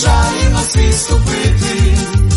жарі на світ ступити.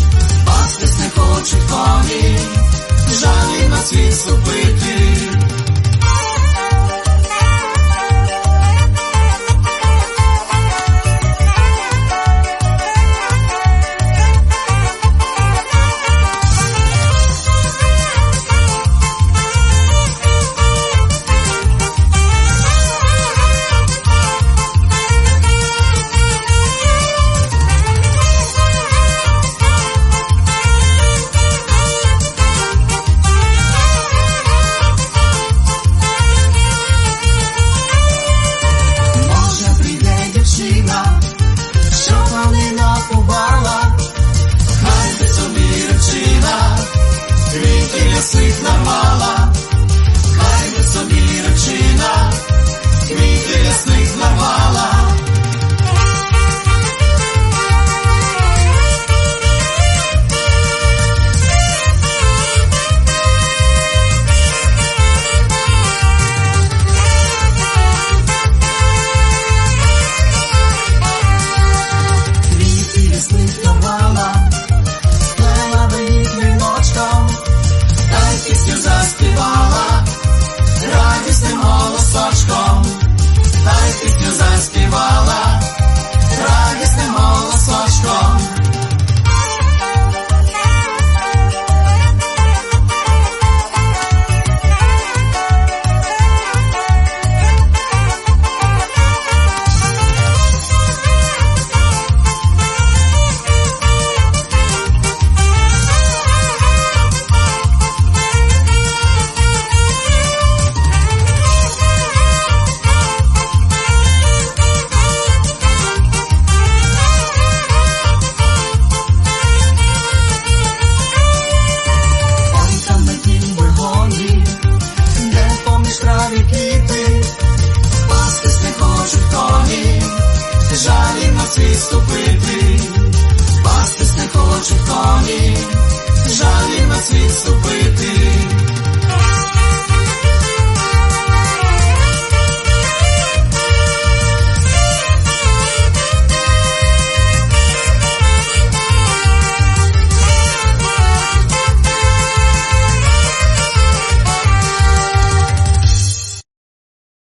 жаль на світ ступити.